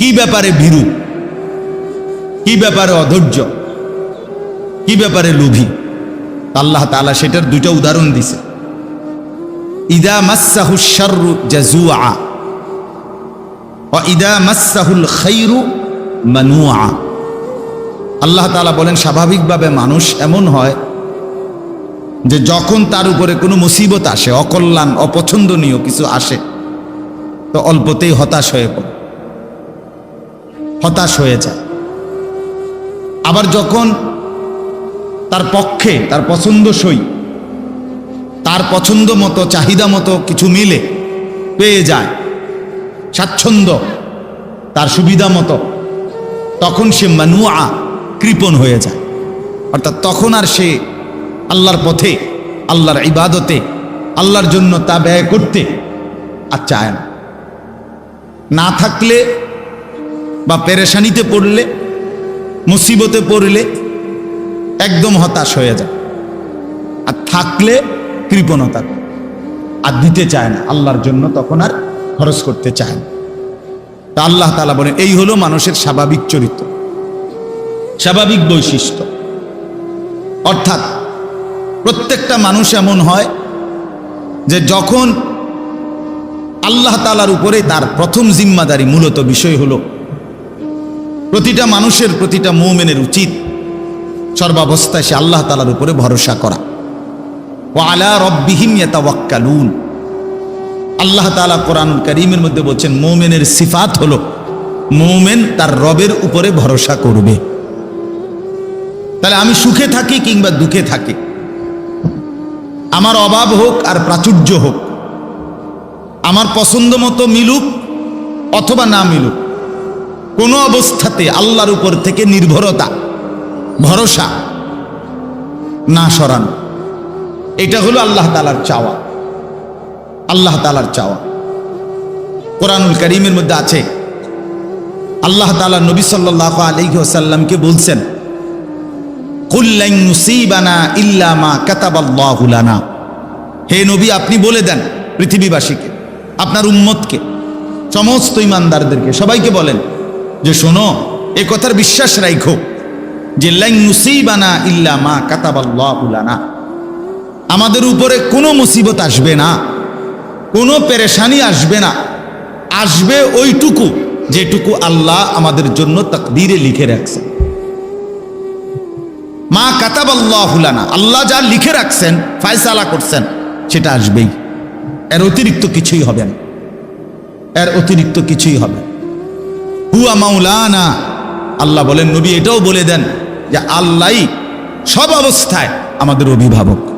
কি ব্যাপারে ভীরু? কি ব্যাপারে অধৈর্য? কি ব্যাপারে লোভী? আল্লাহ তাআলা সেটার দুইটা উদাহরণ দিছে। ইদা মাসাহু শাররু জাজুআ ওয়া ইদা মাসাহুল খাইরু মানুআ। আল্লাহ তাআলা বলেন, স্বাভাবিকভাবে মানুষ এমন হয় যে যখন তার উপরে কোনো মুসিবত আসে, অকল্যাণ, অপছন্দনীয় কিছু আসে, তো অল্পতেই হতাশ হয়ে পড়ে। হতাশ হয়ে যায়। আবার যখন তার পক্ষে, তার পছন্দসই, তার পছন্দ মতো, চাহিদা মতো কিছু মিলে, পেয়ে যায়, স্বাচ্ছন্দ্য, তার সুবিধা মতো, তখন সে মানুয়া, কৃপণ হয়ে যায়। অর্থাৎ তখন আর সে আল্লাহর পথে, আল্লাহর ইবাদতে, আল্লাহর জন্য তা ব্যয় করতে আর চায় না। না থাকলে বা পেরেশানিতে পড়লে, মুসিবতে পড়লে একদম হতাশ হয়ে যায়। আর থাকলে কৃপণতা আর দিতে চায় না, আল্লাহর জন্য তখন আর খরচ করতে চায় না। তা আল্লাহ তালা বলেন, এই হলো মানুষের স্বাভাবিক চরিত্র, স্বাভাবিক বৈশিষ্ট্য। অর্থাৎ প্রত্যেকটা মানুষ এমন হয় যে যখন আল্লাহ তালার উপরে তার প্রথম জিম্মাদারি মূলত বিষয় হলো প্রতিটা মানুষের প্রতিটা মৌমেনের উচিত সর্বাবস্থায় সে আল্লাহ তালার উপরে ভরসা করা। ও আলা রব্বিহিম ইয়াতাওয়াক্কালুন। আল্লাহ তালা কোরআনুল করিমের মধ্যে বলছেন, মৌমেনের সিফাত হলো মৌমেন তার রবের উপরে ভরসা করবে। তাহলে আমি সুখে থাকি কিংবা দুঃখে থাকি? আমার অভাব হোক আর প্রাচুর্য হোক, আমার পছন্দ মতো মিলুক অথবা না মিলুক কোনো অবস্থাতে আল্লাহর উপর থেকে নির্ভরতা, ভরসা না সরানো। এটা হলো আল্লাহ তালার চাওয়া। আল্লাহ তালার চাওয়া। কোরআনুল করিমের মধ্যে আছে, আল্লাহ তালা নবী সাল্লাহ আলহি আসাল্লামকে বলছেন হে নবী, আপনি বলে দেন পৃথিবীবাসীকে, আপনার উম্মতকে, সমস্ত ইমানদারদেরকে, সবাইকে বলেন যে শোনো, এ কথার বিশ্বাস রাখো যে লাইন মুসিবানা ইল্লামা কাতাবাল্লাহুলানা আমাদের উপরে কোনো মুসিবত আসবে না, কোনো পেরেশানি আসবে না। আসবে ওইটুকু যেটুকু আল্লাহ আমাদের জন্য তাকদিরে লিখে রাখছেন। মা কাতাবাল্লাহুলানা আল্লাহ যা লিখে রাখছেন, ফায়সালা করছেন, সেটা আসবেই। এর অতিরিক্ত কিছুই হবে না। এর অতিরিক্ত কিছুই হবে না। হুয়া মাওলানা। আল্লাহ বলেন, নবী এটাও বলে দেন যে আল্লাহ সব অবস্থায় আমাদের অভিভাবক।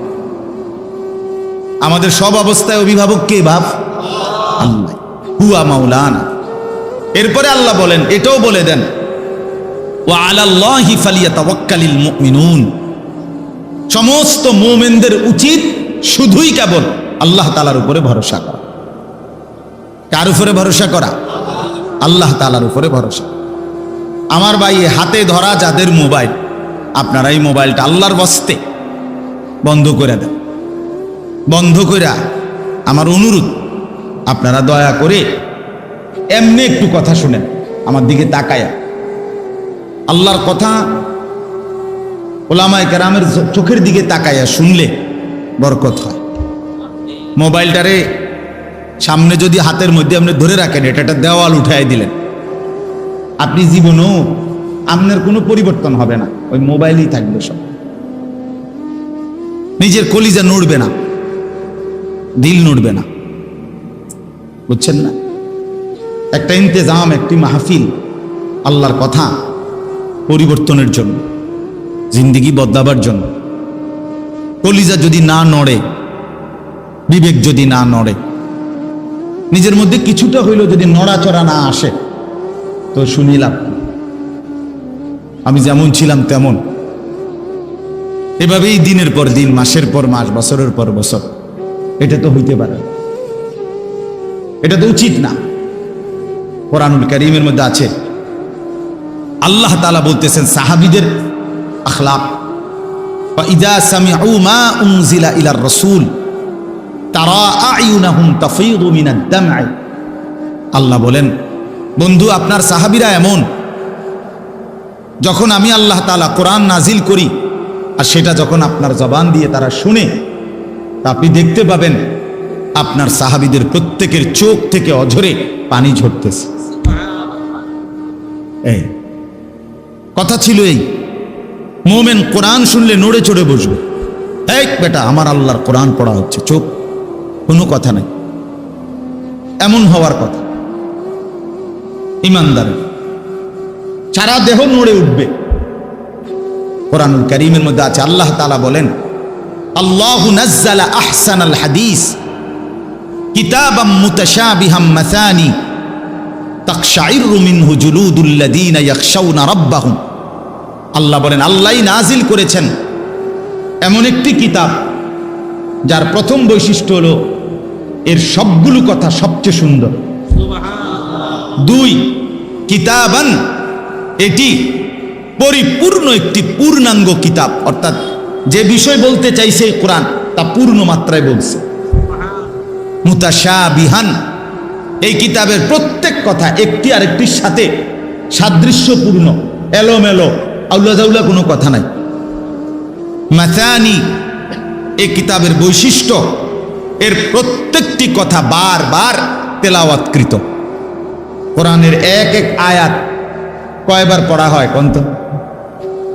আমাদের সব অবস্থায় অভিভাবক কে বাপ? আল্লাহ। হুয়া মাওলানা। এরপরে আল্লাহ বলেন, এটাও বলে দেন ও আলাল্লাহি ফালিয়াতাওয়াক্কালিল মুমিনুন। সমস্ত মুমিনদের উচিত শুধুই কেবল আল্লাহ তালার উপরে ভরসা করা। কার উপরে ভরসা করা? আল্লাহ তালার উপরে ভরসা। আমার ভাই হাতে ধরা যাদের মোবাইল, আপনারা এই মোবাইলটা আল্লাহর বস্তে বন্ধ করে দেন। বন্ধ করে, আমার অনুরোধ, আপনারা দয়া করে এমনি একটু কথা শুনেন, আমার দিকে তাকায়া। আল্লাহর কথা ওলামায় কেরামের চোখের দিকে তাকায়া শুনলে বরকত হয়। মোবাইলটারে সামনে যদি হাতের মধ্যে আপনি ধরে রাখেন এটা একটা দেওয়াল উঠাই দিলেন। আপনি জীবনেও আপনার কোনো পরিবর্তন হবে না, ওই মোবাইলই থাকবে সব। নিজের কলিজা নড়বে না, দিল নড়বে না। বুঝছেন না? একটা ইন্তেজাম, একটি মাহফিল আল্লাহর কথা পরিবর্তনের জন্য, জিন্দিগি বদলাবার জন্য। কলিজা যদি না নড়ে, বিবেক যদি না নড়ে নিজের মধ্যে কিছুটা হইলেও যদি নড়াচড়া না আসে, তো শুনিলাম আমি যেমন ছিলাম তেমন। এভাবেই দিনের পর দিন, মাসের পর মাস, বছরের পর বছর, এটা তো হইতে পারে। এটা তো উচিত না। কোরআনুল করিমের মধ্যে আছে। আল্লাহ তালা বলতেছেন, সাহাবিদের আখলাক ইদা সামিউ মা ইলার রসুল। তারা আল্লাহ বলেন, বন্ধু, আপনার সাহাবিরা এমন, যখন আমি আল্লাহ তালা কোরআন নাজিল করি, আর সেটা যখন আপনার জবান দিয়ে তারা শুনে আপনি দেখতে পাবেন, আপনার সাহাবিদের প্রত্যেকের চোখ থেকে অঝরে পানি ঝরতেছে। কথা ছিল এই, মোমেন কোরআন শুনলে নড়ে চড়ে বসবে। এই বেটা, আমার আল্লাহর কোরআন পড়া হচ্ছে চোখ কোনো কথা নাই। এমন হওয়ার কথা। ইমানদারের সারা দেহ নড়ে উঠবে। কোরআনুল করিমের মধ্যে আছে, আল্লাহ তালা বলেন, আল্লাহ নাজ্জালা আহসান আল হাদিস, কিতাবাম মুতাশাবিহাম মাসানি, তাকশাইরু মিনহু জুলুদুল্লাযীনা ইয়াখশাউনা রাব্বাহুম। আল্লাহ বলেন, আল্লাহই নাজিল করেছেন এমন একটি কিতাব যার প্রথম বৈশিষ্ট্য হলো, এর সবগুলো কথা সবচেয়ে সুন্দর। দুই, কিতাবান, এটি পরিপূর্ণ একটি পূর্ণাঙ্গ কিতাব। অর্থাৎ যে বিষয় বলতে চাইছে কোরআন, তা পূর্ণ মাত্রায় বলছে। মুতাশা বিহান এই কিতাবের প্রত্যেক কথা একটি আরেকটির সাথে সাদৃশ্যপূর্ণ, এলোমেলো আউলা জাউলা কোনো কথা নাই। মাথানি এই কিতাবের বৈশিষ্ট্য, এর প্রত্যেকটি কথা বারবার তেলাওয়াতকৃত। কোরআনের এক এক আয়াত কয়বার পড়া হয় কন্ত?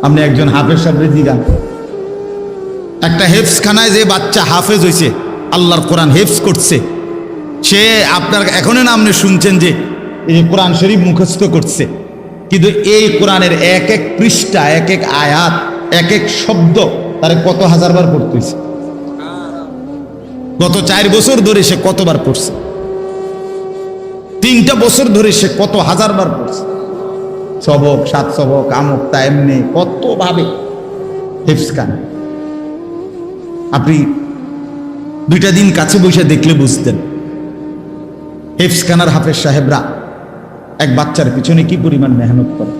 আপনি একজন হাফেজ সাহেবের জিগান একটা হেফস খানায় যে বাচ্চা হাফেজ হয়েছে আল্লাহর কোরআন হেফস করছে, সে আপনার এখনই না আপনি শুনছেন যে এই কোরআন শরীফ মুখস্থ করছে। কিন্তু এই কোরআনের এক এক পৃষ্ঠা, এক এক আয়াত, এক এক শব্দ তার কত হাজার বার পড়তেছে গত চার বছর ধরে সে কতবার পড়ছে? তিনটা বছর ধরে সে কত হাজার বার পড়ছে? সবক, সাত সবক, আমক, তা এমনি কত ভাবে হেফসখান আপনি দুইটা দিন কাছে বসে দেখলে বুঝতেন। হেফসখানার হাফেজ সাহেবরা এক বাচ্চার পিছনে কি পরিমাণ মেহনত করে?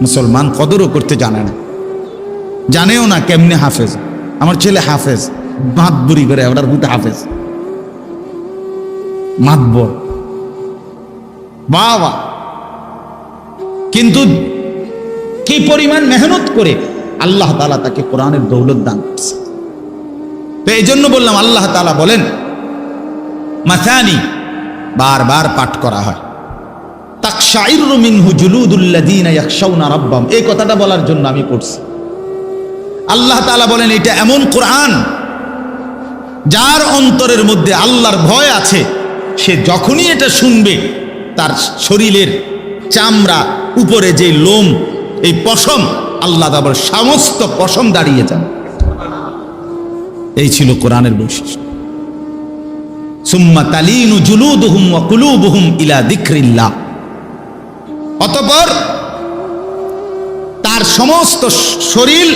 মুসলমান কদরও করতে জানে না। জানেও না কেমনে হাফেজ। আমার ছেলে হাফেজ। মাতবুরি করে ওটার বুটা হাফেজ। মাতবর। বাবা। কিন্তু কি পরিমাণ মেহনত করে আল্লাহ তালা তাকে কোরআনের দৌলত দান করছে। তো এই জন্য বললাম, আল্লাহ তালা বলেন মাথানি বারবার পাঠ করা হয়। এই কথাটা বলার জন্য আমি পড়ছি। আল্লাহ বলেন, এটা এমন কোরআন যার অন্তরের মধ্যে আল্লাহর ভয় আছে, সে যখনই এটা শুনবে, তার শরীরের চামড়া উপরে যে লোম, এই পশম, আল্লাহ তাবার সমস্ত পশম দাঁড়িয়ে যান এই ছিল কোরআনের বৈশিষ্ট্য। সুম্মা তালিনু জুলুদুহুম ওয়া কুলুবুহুম ইলা যিকরিল্লাহ। অতঃপর তার সমস্ত শরীর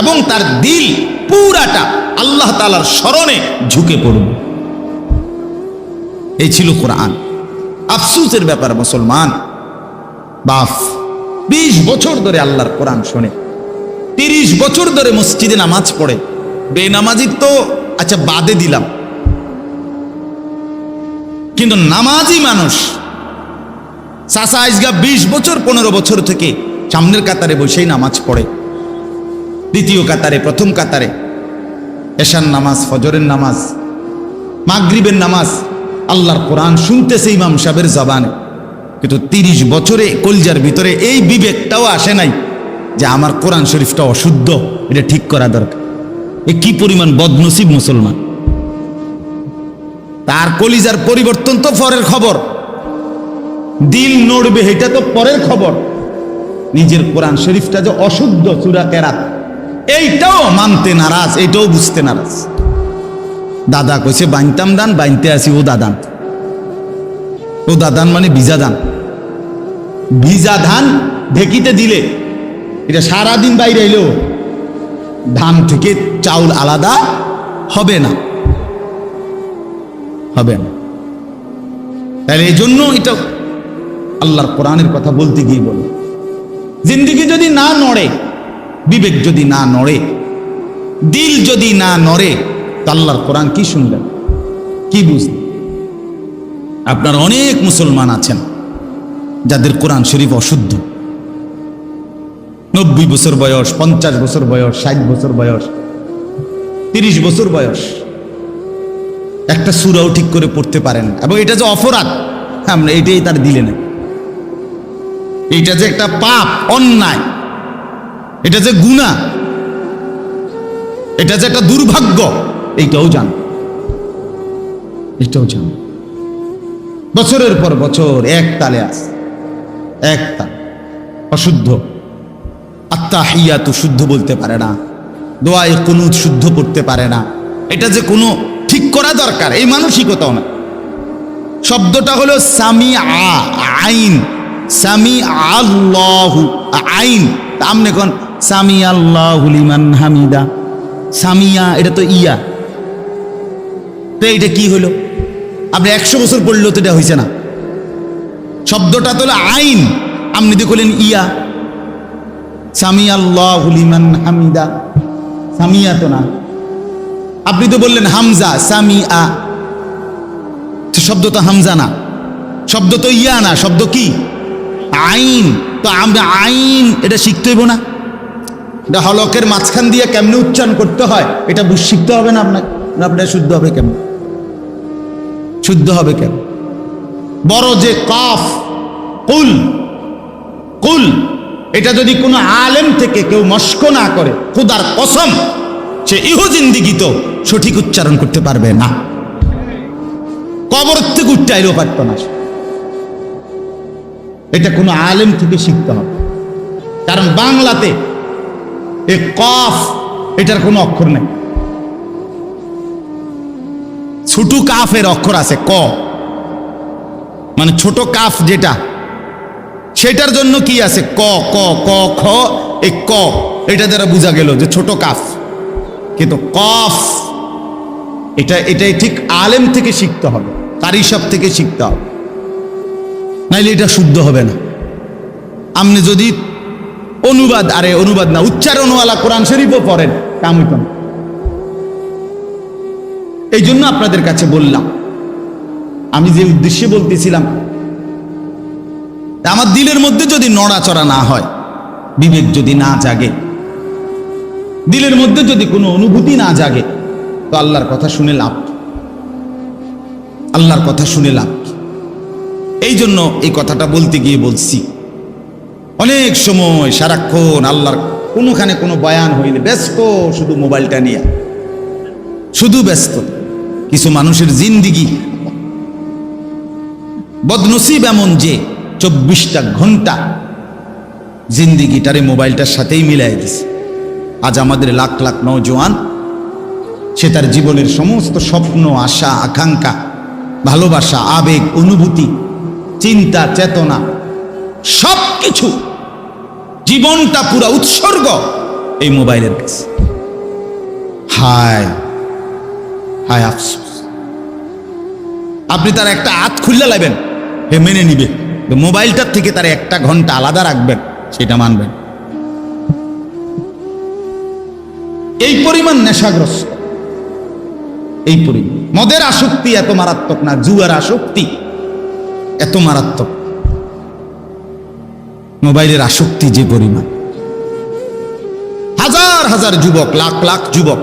এবং তার দিল পুরাটা আল্লাহ তালার স্মরণে ঝুঁকে পড়বে এই ছিল কোরআন। আফসুসের ব্যাপার, মুসলমান। বাফ, বিশ বছর ধরে আল্লাহর কোরআন শোনে। তিরিশ বছর ধরে মসজিদে নামাজ পড়ে। বেনামাজি তো আচ্ছা বাদে দিলাম। কিন্তু নামাজি মানুষ চাষা আজগা বিশ বছর, পনেরো বছর থেকে সামনের কাতারে বসেই নামাজ পড়ে। দ্বিতীয় কাতারে, প্রথম কাতারে। এশার নামাজ, ফজরের নামাজ, মাগরিবের নামাজ, আল্লাহর কোরআন শুনতেছে ইমাম সাহেবের জবানে। কিন্তু তিরিশ বছরে কলজার ভিতরে এই বিবেকটাও আসে নাই যে আমার কোরআন শরীফটা অশুদ্ধ, এটা ঠিক করা দরকার। এ কি পরিমাণ বদনসিব মুসলমান। তার কলিজার পরিবর্তন তো পরের খবর। দিল নড়বে, এটা তো পরের খবর। নিজের কোরআন শরীফটা যে অশুদ্ধ চূড়া কেরাত এইটাও মানতে নারাজ, এইটাও বুঝতে নারাজ। দাদা কইছে বাইনতাম দান বাইনতে আসি, ও দাদান। ও দাদান মানে ভিজা দান। ভিজা ধান ঢেকিতে দিলে, এটা সারাদিন বাইরে এলেও ধান থেকে চাউল আলাদা হবে না। হবে না। তাহলে এই জন্য এটা আল্লাহর কোরআনের কথা বলতে গিয়ে বলে, জিন্দিগি যদি না নড়ে বিবেক যদি না নড়ে, দিল যদি না নড়ে আল্লাহর কোরআন কি শুনলেন? কি বুঝলেন? আপনার অনেক মুসলমান আছেন যাদের কোরআন শরীফ অশুদ্ধ। নব্বই বছর বয়স, পঞ্চাশ বছর বয়স, ষাট বছর বয়স, তিরিশ বছর বয়স। একটা সুরাও ঠিক করে পড়তে পারেন। এবং এটা যে অপরাধ, আমরা এটাই তার দিলে না এটা যে একটা পাপ, অন্যায়। এটা যে গুণা, এটা যে একটা দুর্ভাগ্য, এইটাও জান। এটাও জান। বছরের পর বছর এক তালে আস এক তাল। অশুদ্ধ। আত্মা হিয়া তো শুদ্ধ বলতে পারে না। দোয়ায় কোনো শুদ্ধ করতে পারে না। এটা যে কোনো ঠিক করা দরকার, এই মানসিকতাও না। শব্দটা হলো সামি আ আইন। সামি আল্লাহু, আইন। তা আপনি কোন সামি আল্লাহু লিমান হামিদা। সামিয়া, এটা তো ইয়া। তো এটা কি হলো? আপনি একশো বছর পড়লেও তো এটা হয়েছে না। শব্দটা তো আইন। আপনি করলেন ইয়া। সামি আল্লাহ লিমান হামিদা। সামিয়া তো না। আপনি তো বললেন হামজা সামি আ শব্দ তো হামজা না। শব্দ তো ইয়া না, শব্দ কি? আইন। তো আমরা আইন, এটা শিখতে হইব না। এটা হলকের মাঝখান দিয়ে কেমনি উচ্চারণ করতে হয়, এটা শিখতে হবে না আপনাকে? আপনার শুদ্ধ হবে কেমন? শুদ্ধ হবে কেন বড় যে কফ, কুল কুল, এটা যদি কোনো আলেম থেকে কেউ মস্ক না করে, খুদার কসম, সে ইহো জিন্দিগি তো সঠিক উচ্চারণ করতে পারবে না। কবর থেকে উচ্চাইলেও পারত না এটা কোনো আলেম থেকে শিখতে হবে। কারণ বাংলাতে এ কফ, এটার কোনো অক্ষর নেই। ছোট কাফের অক্ষর আছে, ক। মানে ছোট কাফ যেটা, সেটার জন্য কি আছে? ক ক ক, খ, এই ক। এটা দ্বারা বোঝা গেল যে ছোট কাফ। কিন্তু কফ, এটা, এটাই ঠিক আলেম থেকে শিখতে হবে কারিসব থেকে শিখতে হবে। নাইলে এটা শুদ্ধ হবে না। আপনি যদি অনুবাদ, আরে অনুবাদ না, উচ্চারণওয়ালা কোরআন শরীফও পড়েন, কাম হইত এই জন্য আপনাদের কাছে বললাম, আমি যে উদ্দেশ্যে বলতেছিলাম আমার দিলের মধ্যে যদি নড়াচড়া না হয়, বিবেক যদি না জাগে, দিলের মধ্যে যদি কোনো অনুভূতি না জাগে, তো আল্লাহর কথা শুনে লাভ আল্লাহর কথা শুনে লাভ এই জন্য এই কথাটা বলতে গিয়ে বলছি অনেক সময় সারাক্ষণ আল্লাহর কোনোখানে কোনো বয়ান হইলে ব্যস্ত, শুধু মোবাইলটা নিয়ে। শুধু ব্যস্ত। কিছু মানুষের জিন্দিগি। বদনসিব এমন যে চব্বিশটা ঘণ্টা জিন্দিগিটারে মোবাইলটার সাথেই মিলাই দিছে। আজ আমাদের লাখ লাখ নৌজওয়ান সে তার জীবনের সমস্ত স্বপ্ন, আশা, আকাঙ্ক্ষা, ভালোবাসা, আবেগ, অনুভূতি, চিন্তা, চেতনা সব কিছু জীবনটা পুরা উৎসর্গ এই মোবাইলের কাছে। হায় হায় আফসোস। আপনি তার একটা হাত খুললে লাগবেন হে মেনে নিবে। মোবাইলটার থেকে তার একটা ঘণ্টা আলাদা রাখবেন, সেটা মানবেন। এই পরিমাণ নেশাগ্রস্ত। এই পরিমাণ। মদের আসক্তি এত মারাত্মক না, জুয়ার আসক্তি এত মারাত্মক। মোবাইলের আসক্তি যে পরিমাণ। হাজার হাজার যুবক, লাখ লাখ যুবক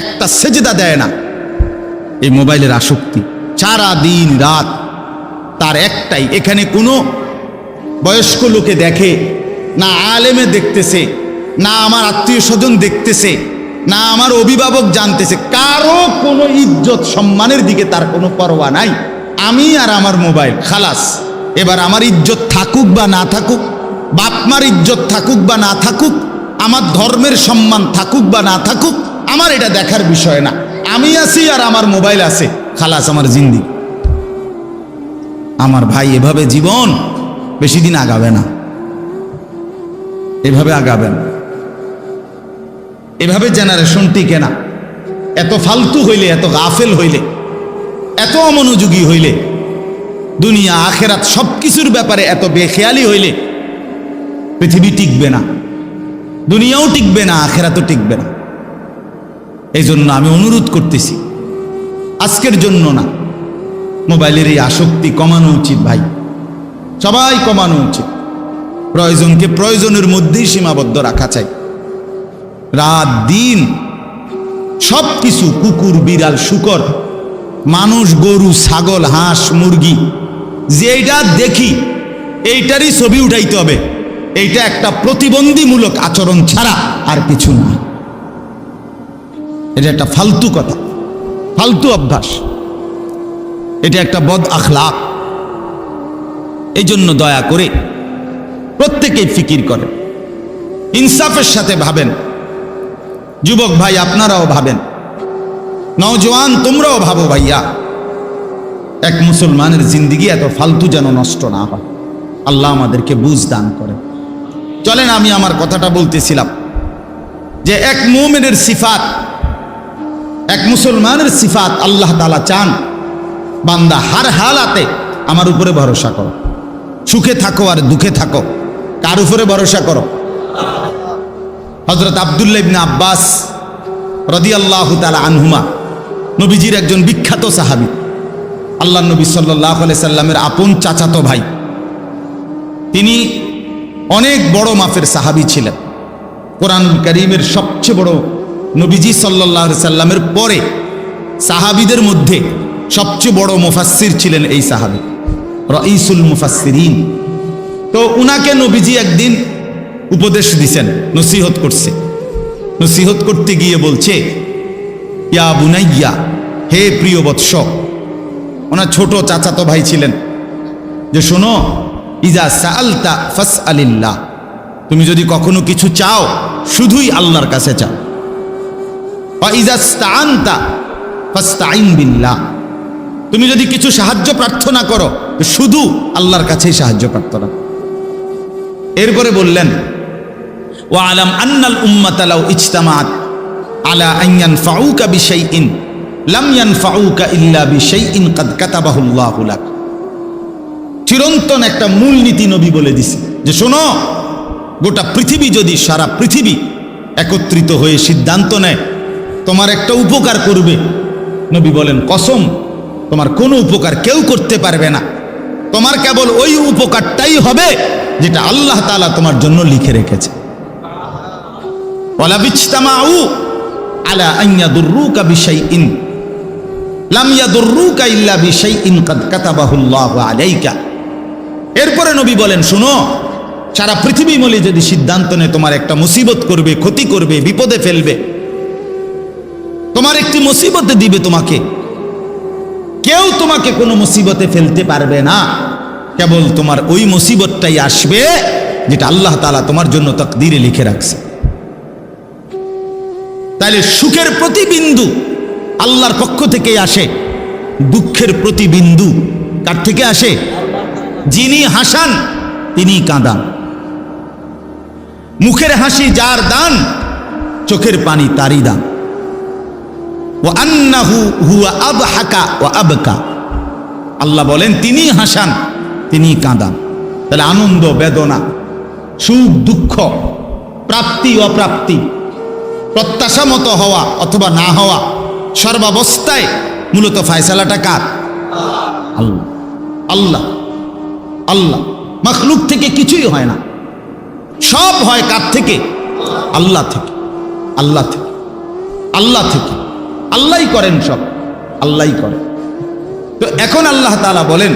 একটা সেজদা দেয় না। এই মোবাইলের আসক্তি সারা দিন রাত তার একটাই, এখানে কোনো বয়স্ক লোকে দেখে, না আলেমে দেখতেছে, না আমার আত্মীয় স্বজন দেখতেছে, না আমার অভিভাবক জানতেছে, কারও কোনো ইজ্জত সম্মানের দিকে তার কোনো পরোয়া নাই। আমি আর আমার মোবাইল খালাস, এবার আমার ইজ্জত থাকুক বা না থাকুক বাপমার ইজ্জত থাকুক বা না থাকুক, আমার ধর্মের সম্মান থাকুক বা না থাকুক, আমার এটা দেখার বিষয় না। আমি আছি আর আমার মোবাইল আছে, খালাস আমার জিন্দি। আমার ভাই এভাবে জীবন বেশি দিন আগাবে না। এভাবে আগাবেন এভাবে জেনারেশন টিকে না। এত ফালতু হইলে, এত গাফেল হইলে, এত অমনোযোগী হইলে, দুনিয়া, আখেরাত সব কিছুর ব্যাপারে এত বেখেয়ালি হইলে পৃথিবী টিকবে না, দুনিয়াও টিকবে না, আখেরাতও টিকবে না। এই জন্য আমি অনুরোধ করতেছি, আজকের জন্য না, মোবাইলের এই আসক্তি কমানো উচিত ভাই, সবাই কমানো উচিত। প্রয়োজনকে প্রয়োজনের মধ্যেই সীমাবদ্ধ রাখা চাই। রাত, দিন সব কিছু কুকুর, বিড়াল, শুকর, মানুষ, গরু, ছাগল, হাঁস, মুরগি যেটা দেখি, এইটারই ছবি উঠাইতে হবে। এইটা একটা প্রতিবন্ধীমূলক আচরণ ছাড়া আর কিছু না। এটা একটা ফালতু কথা, ফালতু অভ্যাস। এটা একটা বদ আখলাক। এই জন্য দয়া করে প্রত্যেকেই ফিকির করেন, ইনসাফের সাথে ভাবেন। যুবক ভাই, আপনারাও ভাবেন। নওজোয়ান, তোমরাও ভাবো ভাইয়া, এক মুসলমানের জিন্দিগি এত ফালতু যেন নষ্ট না হয়। আল্লাহ আমাদেরকে বুঝ দান করে চলেন, আমি আমার কথাটা বলতেছিলাম যে এক মোমেনের সিফাত, এক মুসলমানের সিফাত আল্লাহ তালা চান। বান্দা হার হালাতে আমার উপরে ভরসা করো। সুখে থাকো আর দুঃখে থাকো, কার উপরে ভরসা করো? হজরত আবদুল্লাহ ইবনে আব্বাস রদি আল্লাহ তালা আনহুমা, নবীজির একজন বিখ্যাত সাহাবি। আল্লাহ নবী সাল্লাহ সাল্লামের আপন চাচাতো ভাই। তিনি অনেক বড় মাপের সাহাবি ছিলেন। কোরআন করিমের সবচেয়ে বড় নবীজি সাল্লাহ সাল্লামের পরে সাহাবিদের মধ্যে সবচেয়ে বড় মুফাসসির ছিলেন এই সাহাবি রঈসুল মুফাসসিরিন। তো উনাকে নবীজি একদিন উপদেশ দিছেন, নসিহত করছে। নসিহত করতে গিয়ে বলছে, ইয়া বুনাইয়া, হে প্রিয় বৎস, ওনার ছোট চাচাতো ভাই ছিলেন। যে শোনো ইজা সালতা ফাস আলিল্লাহ তুমি যদি কখনো কিছু চাও, শুধুই আল্লাহর কাছে চাও। তুমি যদি কিছু সাহায্য প্রার্থনা করো শুধু আল্লাহর কাছেই সাহায্য প্রার্থনা এরপরে বললেন ও আলাম আন্নাল উম্মাতালাউ ইজতামাত আলা আইয়ান ফাউকা বিশাইইন, লাম ইয়ান ফাউকা ইল্লা বিশাইইন কাদ কাতাবাহুল্লাহু লাক। চিরন্তন একটা মূলনীতি নবী বলে দিছে। যে শোনো, গোটা পৃথিবী যদি, সারা পৃথিবী একত্রিত হয়ে সিদ্ধান্ত নেয়, তোমার একটা উপকার করবে। নবী বলেন, কসম, তোমার কোনো উপকার কেউ করতে পারবে না। তোমার কেবল ওই উপকারটাই হবে যেটা আল্লাহ তাআলা তোমার জন্য লিখে রেখেছে। আলা ইয়াদুররুকা ইল্লা কাদ কাতাবাহুল্লাহু আলাইকা। এরপরে নবী বলেন, শুনো, সারা পৃথিবী মিলে যদি সিদ্ধান্ত নেয়, তোমার একটা মুসিবত করবে, ক্ষতি করবে, বিপদে ফেলবে, তোমার একটি মুসিবতে দিবে তোমাকে। কেউ তোমাকে কোনো মুসিবতে ফেলতে পারবে না। কেবল তোমার ওই মুসিবতটাই আসবে, যেটা আল্লাহ তালা তোমার জন্য তকদিরে লিখে রাখছে। তাহলে সুখের প্রতিবিন্দু আল্লাহর পক্ষ থেকে আসে, দুঃখের প্রতিবিন্দু কার থেকে আসে? যিনি হাসান তিনি কাঁদান। মুখের হাসি যার দান, চোখের পানি তারই দান। ও আন্নাহু হুয়া আবহাকা ও আবকা। আল্লাহ বলেন তিনি হাসান তিনি কাঁদান। তাহলে আনন্দ, বেদনা, সুখ, দুঃখ, প্রাপ্তি, অপ্রাপ্তি, প্রত্যাশা মতো হওয়া অথবা না হওয়া, সর্বাবস্থায় মূলত ফায়সালাটা কার? আল্লাহ। আল্লাহ। আল্লাহ। মখলুক থেকে কিছুই হয় না। সব হয় কার থেকে? আল্লাহ থেকে। আল্লাহ থেকে। আল্লাহ থেকে। আল্লাহই করেন সব। আল্লাহই করেন। তো এখন আল্লাহ তাআলা বলেন,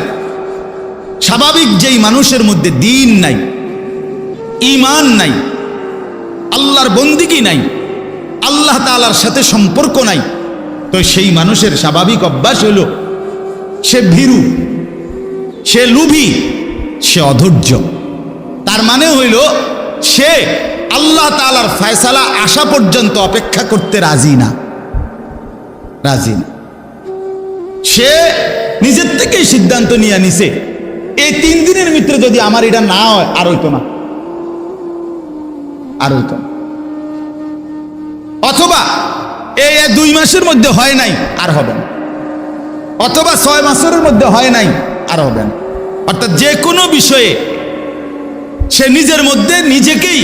স্বাভাবিক যেই মানুষের মধ্যে দিন নাই ইমান নাই, আল্লাহর বন্দিগি নাই, আল্লাহ তাআলার সাথে সম্পর্ক নাই, তো সেই মানুষের স্বাভাবিক অভ্যাস হলো, সে ভীরু, সে লুভি সে অধৈর্য। তার মানে হইল, সে আল্লাহ তাআলার ফয়সালা আসা পর্যন্ত অপেক্ষা করতে রাজি না। রাজি না। সে নিজের থেকেই সিদ্ধান্ত নিয়ে নিছে, এই তিন দিনের ভিতরে যদি আমার এটা না হয়, আর হইতো না। আর হইতো না। অথবা এই দুই মাসের মধ্যে হয় নাই, আর হবে না। অথবা ছয় মাসের মধ্যে হয় নাই, আর হবে না। অর্থাৎ যে কোনো বিষয়ে সে নিজের মধ্যে নিজেকেই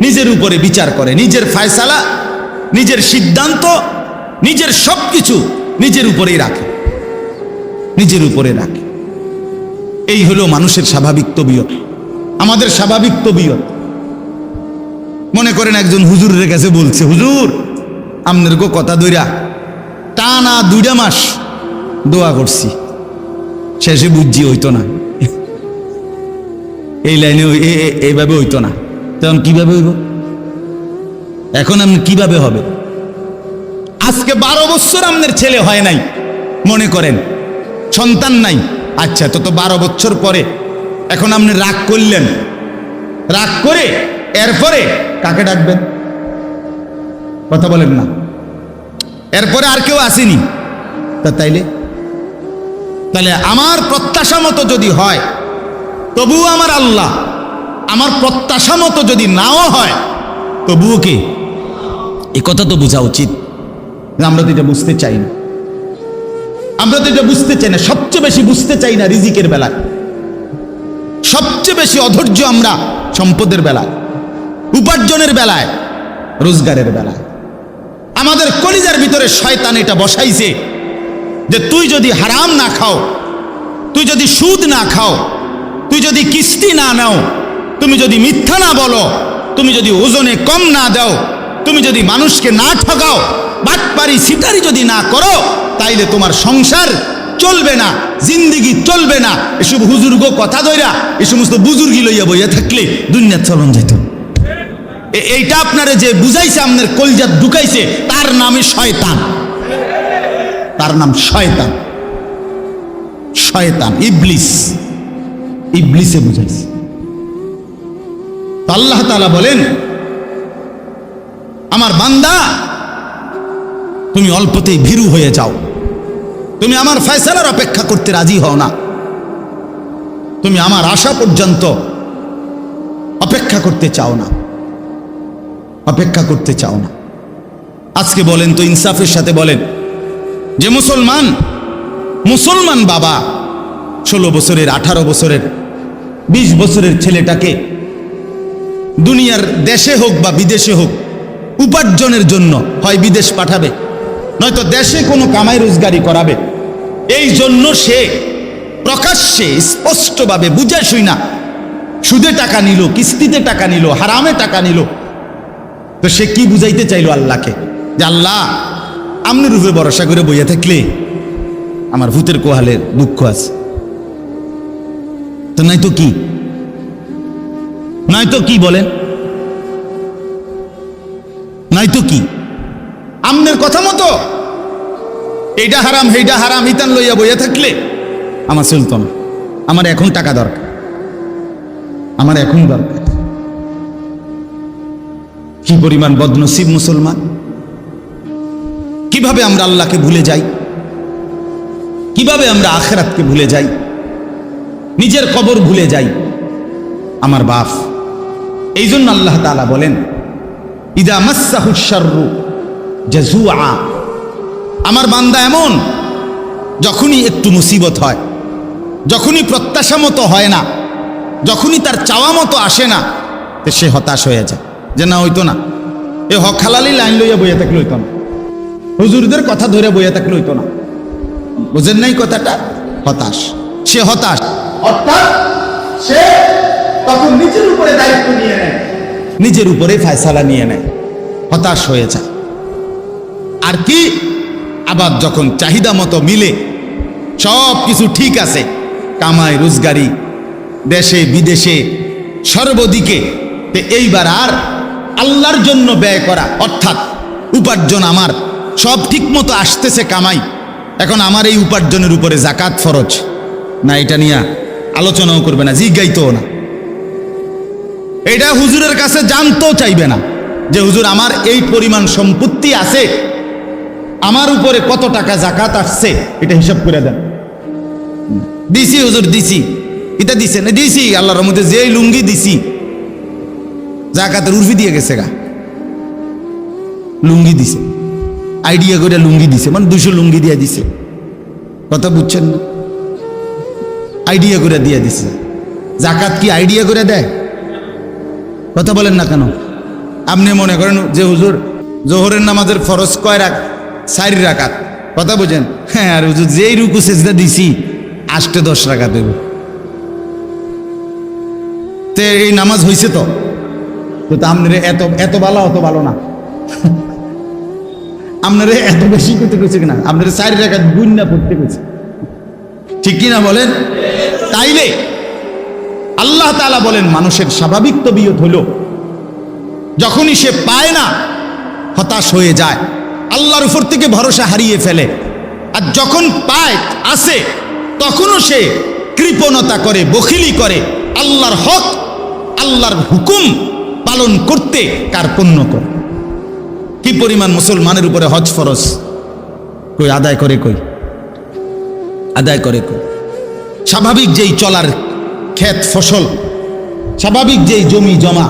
নিজের উপরে বিচার করে, নিজের ফায়সালা, নিজের সিদ্ধান্ত, নিজের সব কিছু নিজের উপরেই রাখে, নিজের উপরে রাখে। এই হলো মানুষের স্বাভাবিক তবিয়ত। আমাদের স্বাভাবিক তবিয়ত। মনে করেন একজন হুজুরের কাছে বলছে, হুজুর, আপনার কথা দইরা টানা দুইটা মাস দোয়া করছি। শেষে বুঝছি হইতো না। এই লাইনে এইভাবে হইতো না। তখন কীভাবে হইব? এখন আপনি কীভাবে হবে? আজকে বারো বছর আপনার ছেলে হয় নাই, মনে করেন। সন্তান নাই। আচ্ছা তো তো বারো বছর পরে। এখন আপনি রাগ করলেন। রাগ করে এরপরে কাকে ডাকবেন? কথা বলেন না। এরপরে আর কেউ আসেনি। তা তাইলে? তাহলে আমার প্রত্যাশা মতো যদি হয় তবুও আমার আল্লাহ। আমার প্রত্যাশা মতো যদি নাও হয় তবুও কে? এ কথা তো বোঝা উচিত। আমরা তো এটা বুঝতে চাই না। আমরা তো এটা বুঝতে চাই না। সবচেয়ে বেশি বুঝতে চাই না রিজিকের বেলায়। সবচেয়ে বেশি অধৈর্য আমরা সম্পদের বেলায় উপার্জনের বেলায় রোজগারের বেলায়। আমাদের কলিজার ভিতরে শয়তান এটা বসাইছে। যে তুই যদি হারাম না খাও, তুই যদি সুদ না খাও, তুই যদি কিস্তি না নাও, তুমি যদি মিথ্যা না বলো, তুমি যদি ওজনে কম না দাও, তুমি যদি মানুষকে না ঠকাও বাটপারি সিটারি যদি না করো, তাইলে তোমার সংসার চলবে না, জিন্দিগি চলবে না। এসব হুজুর্গ কথা দইরা এই সমস্ত বুজুর্গি লইয়া বইয়া থাকলে দুনিয়ার চলন যেত এ- এইটা আপনারে যে বুঝাইছে, আপনার কলজাত ঢুকাইছে, তার নামে শয়তান। তার নাম শয়তান। শয়তান, ইবলিস। ইবলিসে বুঝাইছে। আল্লাহ তাআলা বলেন, আমার বান্দা, তুমি অল্পতেই ভীরু হয়ে যাও। তুমি আমার ফয়সালার অপেক্ষা করতে রাজি হও না। তুমি আমার আশা পর্যন্ত অপেক্ষা করতে চাও না। অপেক্ষা করতে চাও না। আজকে বলেন তো ইনসাফের সাথে বলেন যে মুসলমান মুসলমান বাবা, ষোলো বছরের, আঠারো বছরের, বিশ বছরের ছেলেটাকে দুনিয়ার দেশে হোক বা বিদেশে হোক, উপার্জনের জন্য হয় বিদেশ পাঠাবে, নয়তো দেশে কোনো কামাই রোজগারি করাবে। এই জন্য সে প্রকাশ্যে, স্পষ্টভাবে বুঝে শুই না, সুদে টাকা নিল, কিস্তিতে টাকা নিল, হারামে টাকা নিল। তো সে কি বুঝাইতে চাইলো আল্লাহকে? যে আল্লাহ আমনের রূপে ভরসা করে বইয়া থাকলে আমার ভূতের কোহালে দুঃখ আছে। তো নাই তো কি? নাই তো কি বলেন? নাই তো কি? আমনের কথা মতো? এইটা হারাম সেইটা হারাম ইতান লইয়া বইয়া থাকলে আমার চলতো না আমার এখন টাকা দরকার। আমার এখন দরকার। কি পরিমাণ বদনসিব মুসলমান? কীভাবে আমরা আল্লাহকে ভুলে যাই? কীভাবে আমরা আখেরাতকে ভুলে যাই? নিজের কবর ভুলে যাই? আমার বাপ। এই জন্য আল্লাহ তাআলা বলেন, ইদা মাসাহুসারু জাজুআ আমার বান্দা এমন, যখনই একটু মুসিবত হয়, যখনই প্রত্যাশা মতো হয় না, যখনই তার চাওয়া মতো আসে না সে হতাশ হয়ে যায়। যে না, হইতো না। এ হক হালালি লাইন লইয়া বইয়া থাকলে হইতো না। হুজুরদের কথা ধরে বইয়া থাকলে হইতো না। বুঝেন নাই কথাটা? হতাশ। সে হতাশ। অর্থাৎ সে তখন নিজের উপরে দায়িত্ব নিয়ে নেয়। নিজের উপরে ফায়সালা নিয়ে নেয়। হতাশ হয়ে যায়। আর কি? আবার যখন চাহিদা মতো মিলে সব কিছু ঠিক আছে কামায় রোজগারি দেশে বিদেশে সর্বদিকে এইবার আর আল্লাহর জন্য ব্যয় করা অর্থাৎ উপার্জন আমার। সব ঠিক মতো আসতেছে কামাই। এখন আমার এই উপার্জনের উপরে জাকাত ফরজ। না, এটা নিয়ে আলোচনাও করবে না, জিজ্ঞাইতেও না। এটা হুজুরের কাছে জানতেও চাইবে না যে, হুজুর, আমার এই পরিমাণ সম্পত্তি আছে, আমার উপরে কত টাকা জাকাত আসছে, এটা হিসাব করে দেন। দিছি হুজুর, দিছি। এটা দিছে না, দিছি, আল্লাহর মধ্যে যে লুঙ্গি দিছি, জাকাতের উর্ফি দিয়ে গেছে গা। লুঙ্গি দিছে। আইডিয়া করে লুঙ্গি দিছে মানে দুশো লুঙ্গি দিয়ে দিছে। কথা বুঝছেন না? আইডিয়া করে দিয়ে দিছে। জাকাত কি আইডিয়া করে দেয়? কথা বলেন না কেন? আপনি মনে করেন যে হুজুর, জোহরের নামাজের ফরজ কয় রাখ চারি রাকাত? কথা বুঝেন? হ্যাঁ আর হুজুর, যেই রুকু সেজদা দিছি আষ্টে দশ টাকা দেব তে এই নামাজ হয়েছে তো? তো আপনার এত এত ভালো অত ভালো না। আপনার এত বেশি করতে কইছে কিনা? আপনার চার টাকা গুন্না পড়তে কইছে। ঠিক কিনা বলেন? তাইলে আল্লাহ তাআলা বলেন, মানুষের স্বাভাবিক তবিয়ত হলো যখনই সে পায় না, হতাশ হয়ে যায়। আল্লাহর উপর থেকে ভরসা হারিয়ে ফেলে। আর যখন পায়, আসে, তখনও সে কৃপণতা করে, বখিলি করে। আল্লাহর হক, আল্লাহর হুকুম পালন করতে কার্পণ্য করে। কি পরিমাণ মুসলমানের উপরে হজ ফরজ? কই, আদায় করে কই? আদায় করে কই? স্বাভাবিক যেই চলার ক্ষেত, ফসল, স্বাভাবিক যেই জমি, জমা,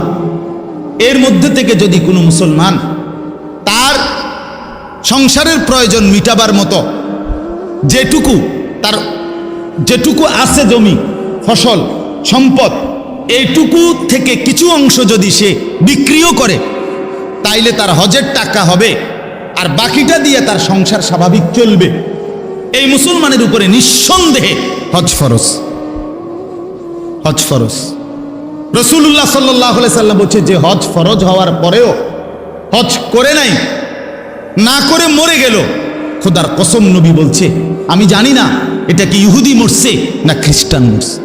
এর মধ্যে থেকে যদি কোনো মুসলমান তার সংসারের প্রয়োজন মিটাবার মতো যেটুকু তার, যেটুকু আছে জমি, ফসল, সম্পদ, এইটুকু থেকে কিছু অংশ যদি সে বিক্রিও করে তাইলে তার হজের টাকা হবে, আর বাকিটা দিয়ে তার সংসার স্বাভাবিক চলবে। এই মুসলমানের উপরে নিঃসন্দেহে হজ ফরজ। হজ ফরজ। রসুল্লাহ সাল্লাহ সাল্লাম বলছে যে হজ ফরজ হওয়ার পরেও হজ করে নাই, না করে মরে গেল। খোদার কসম নবী বলছে, আমি জানি না এটা কি ইহুদি মরছে না খ্রিস্টান মরছে।